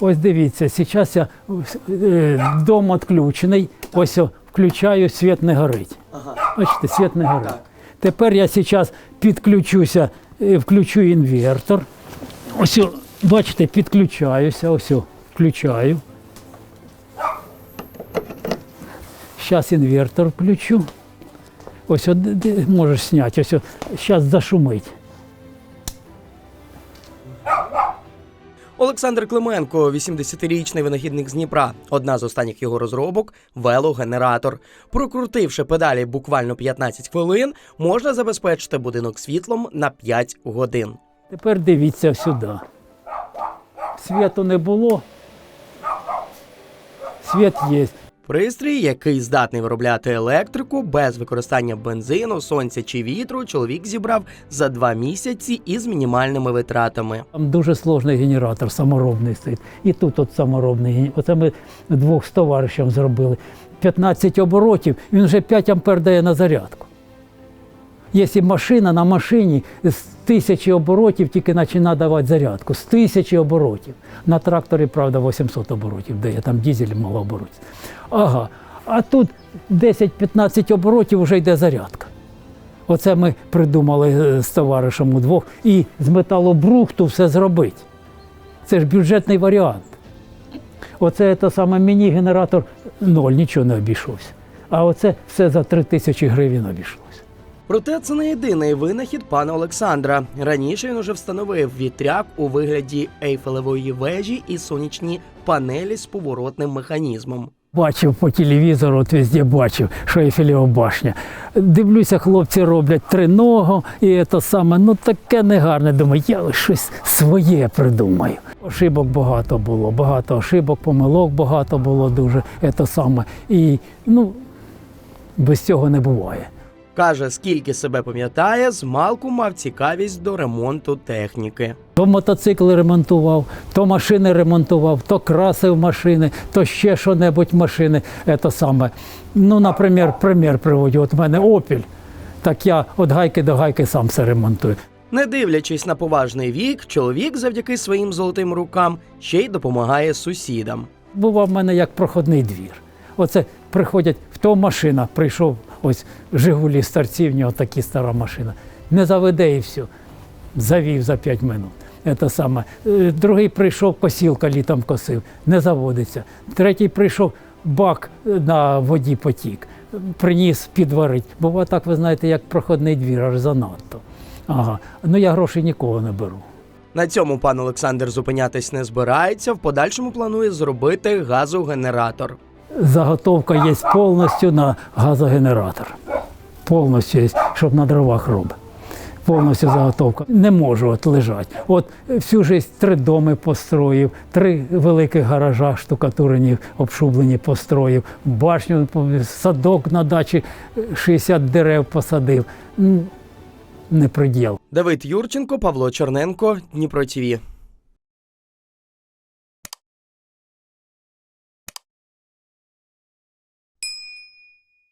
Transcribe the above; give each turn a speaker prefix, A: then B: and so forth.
A: Ось дивіться, зараз я е, дом відключений, ось включаю, світ не горить. Бачите, світ не горить. Тепер я зараз підключуся, е, включу інвертор. Ось, бачите, підключаюся, ось включаю. Зараз інвертор включу. Ось можеш зняти, ось зараз зашумить.
B: Олександр Клименко, 80-річний винахідник з Дніпра. Одна з останніх його розробок велогенератор. Прокрутивши педалі буквально 15 хвилин, можна забезпечити будинок світлом на 5 годин.
A: Тепер дивіться сюди. Світу не було. Світ є.
B: Пристрій, який здатний виробляти електрику без використання бензину, сонця чи вітру, чоловік зібрав за два місяці із мінімальними витратами.
A: Там дуже сложний генератор саморобний стоїть. І тут от саморобний. Оце ми двох з товаришем зробили. 15 оборотів, він вже 5 ампер дає на зарядку. Якщо машина на машині з тисячі оборотів тільки починає давати зарядку. З тисячі оборотів. На тракторі, правда, 800 оборотів дає, там дізель мало оборотів. Ага. А тут 10-15 оборотів вже йде зарядка. Оце ми придумали е, з товаришем удвох. І з металобрухту все зробити. Це ж бюджетний варіант. Оце те саме міні-генератор ноль, нічого не обійшовся. А оце все за 3 тисячі гривень обійшлося.
B: Проте це не єдиний винахід пана Олександра. Раніше він уже встановив вітряк у вигляді ейфелевої вежі і сонячні панелі з поворотним механізмом.
A: Бачив по телевізору, от везде бачив, що Ейфелева башня. Дивлюся, хлопці роблять триногу, і це саме, ну таке негарне. Думаю, я щось своє придумаю. Ошибок багато було, багато ошибок, помилок багато було дуже. Це саме. І ну, без цього не буває.
B: Каже, скільки себе пам'ятає, з малку мав цікавість до ремонту техніки.
A: То мотоцикли ремонтував, то машини ремонтував, то красив машини, то ще що-небудь машини. Це саме. Ну, наприклад, примір приводю. От в мене Опіль. Так я від гайки до гайки сам все ремонтую.
B: Не дивлячись на поважний вік, чоловік завдяки своїм золотим рукам ще й допомагає сусідам.
A: Бував в мене як проходний двір. Оце приходять, в то машина прийшов, ось Жигулі старці, в нього такі стара машина. Не заведе і все. Завів за 5 минут. Це саме. Е, Другий прийшов, косілка літом косив, не заводиться. Третій прийшов, бак на воді потік, приніс підварить. Буває так, ви знаєте, як проходний двір, аж занадто. Ага. Ну я грошей нікого не беру.
B: На цьому пан Олександр зупинятись не збирається. В подальшому планує зробити газогенератор.
A: Заготовка є повністю на газогенератор. Повністю є, щоб на дровах робити. Повністю заготовка. Не можу от лежати. От всю життя три доми построїв, три великих гаража штукатурені, обшублені построїв, башню, садок на дачі, 60 дерев посадив. Не приділ.
B: Давид Юрченко, Павло Черненко, Дніпро ТІВІ.